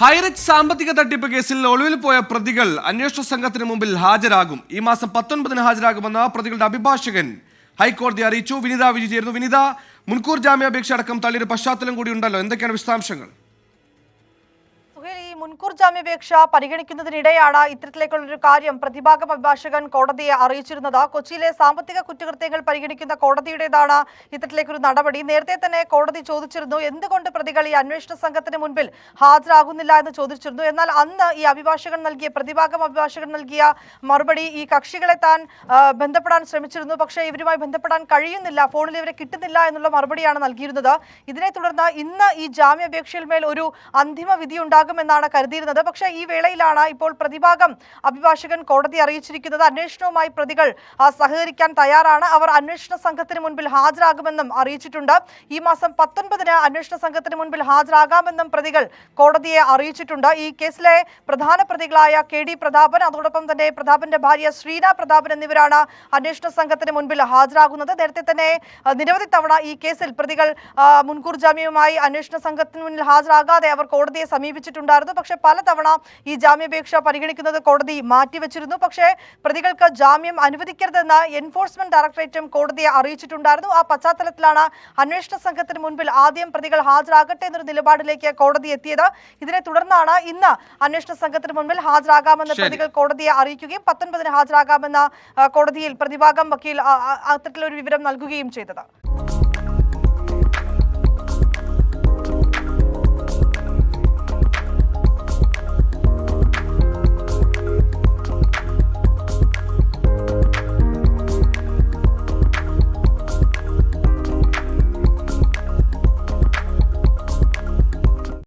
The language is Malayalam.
ഹൈറിച്ച് സാമ്പത്തിക തട്ടിപ്പ് കേസിൽ ഒളിവിൽ പോയ പ്രതികൾ അന്വേഷണ സംഘത്തിന് മുമ്പിൽ ഹാജരാകും. ഈ മാസം പത്തൊൻപതിന് ഹാജരാകുമെന്ന് പ്രതികളുടെ അഭിഭാഷകൻ ഹൈക്കോടതി അറിയിച്ചു. വിനിത വിജയിച്ചിരുന്നു ചേരുന്നു. വിനിത മുൻകൂർ ജാമ്യാപേക്ഷ അടക്കം തള്ളിയൊരു പശ്ചാത്തലം കൂടി ഉണ്ടല്ലോ. എന്തൊക്കെയാണ് വിശദാംശങ്ങൾ? മുൻകൂർ ജാമ്യാപേക്ഷ പരിഗണിക്കുന്നതിനിടെയാണ് ഇത്തരത്തിലേക്കുള്ള ഒരു കാര്യം പ്രതിഭാഗം അഭിഭാഷകൻ കോടതിയെ അറിയിച്ചിരുന്നത്. കൊച്ചിയിലെ സാമ്പത്തിക കുറ്റകൃത്യങ്ങൾ പരിഗണിക്കുന്ന കോടതിയുടേതാണ് ഇത്തരത്തിലേക്കൊരു നടപടി. നേരത്തെ തന്നെ കോടതി ചോദിച്ചിരുന്നു എന്തുകൊണ്ട് പ്രതികൾ ഈ അന്വേഷണ സംഘത്തിന് മുൻപിൽ ഹാജരാകുന്നില്ല എന്ന് ചോദിച്ചിരുന്നു. എന്നാൽ അന്ന് ഈ അഭിഭാഷകൻ നൽകിയ പ്രതിഭാഗം അഭിഭാഷകൻ നൽകിയ മറുപടി ഈ കക്ഷികളെ താൻ ബന്ധപ്പെടാൻ ശ്രമിച്ചിരുന്നു. പക്ഷേ ഇവരുമായി ബന്ധപ്പെടാൻ കഴിയുന്നില്ല. ഫോണിൽ ഇവരെ കിട്ടുന്നില്ല എന്നുള്ള മറുപടിയാണ് നൽകിയിരുന്നത്. ഇതിനെ തുടർന്ന് ഇന്ന് ഈ ജാമ്യാപേക്ഷയിൽ മേൽ ഒരു അന്തിമ വിധി ഉണ്ടാകുമെന്നാണ് കരുതിയിരുന്നത്. പക്ഷേ ഈ വേളയിലാണ് ഇപ്പോൾ പ്രതിഭാഗം അഭിഭാഷകൻ കോടതി അറിയിച്ചിരിക്കുന്നത്. അന്വേഷണവുമായി പ്രതികൾ സഹകരിക്കാൻ തയ്യാറാണ്. അവർ അന്വേഷണ സംഘത്തിന് മുൻപിൽ ഹാജരാകുമെന്നും അറിയിച്ചിട്ടുണ്ട്. ഈ മാസം പത്തൊൻപതിന് അന്വേഷണ സംഘത്തിന് മുൻപിൽ ഹാജരാകാമെന്നും പ്രതികൾ കോടതിയെ അറിയിച്ചിട്ടുണ്ട്. ഈ കേസിലെ പ്രധാന പ്രതികളായ കെ ഡി പ്രതാപൻ അതോടൊപ്പം തന്നെ പ്രതാപന്റെ ഭാര്യ ശ്രീന പ്രതാപൻ എന്നിവരാണ് അന്വേഷണ സംഘത്തിന് മുൻപിൽ ഹാജരാകുന്നത്. നേരത്തെ തന്നെ നിരവധി തവണ ഈ കേസിൽ പ്രതികൾ മുൻകൂർ ജാമ്യവുമായി അന്വേഷണ സംഘത്തിന് മുന്നിൽ ഹാജരാകാതെ അവർ കോടതിയെ സമീപിച്ചിട്ടുണ്ടായിരുന്നു. പക്ഷേ പലതവണ ഈ ജാമ്യാപേക്ഷ പരിഗണിക്കുന്നത് കോടതി മാറ്റിവെച്ചിരുന്നു. പക്ഷേ പ്രതികൾക്ക് ജാമ്യം അനുവദിക്കരുതെന്ന് എൻഫോഴ്സ്മെന്റ് ഡയറക്ടറേറ്റും കോടതിയെ അറിയിച്ചിട്ടുണ്ടായിരുന്നു. ആ പശ്ചാത്തലത്തിലാണ് അന്വേഷണ സംഘത്തിന് മുൻപിൽ ആദ്യം പ്രതികൾ ഹാജരാകട്ടെ എന്നൊരു നിലപാടിലേക്ക് കോടതി എത്തിയത്. ഇതിനെ തുടർന്നാണ് ഇന്ന് അന്വേഷണ സംഘത്തിന് മുൻപിൽ ഹാജരാകാമെന്ന് പ്രതികൾ കോടതിയെ അറിയിക്കുകയും പത്തൊൻപതിന് ഹാജരാകാമെന്ന കോടതിയിൽ പ്രതിഭാഗം വക്കീൽ അത്തരത്തിലൊരു വിവരം നൽകുകയും ചെയ്തത്.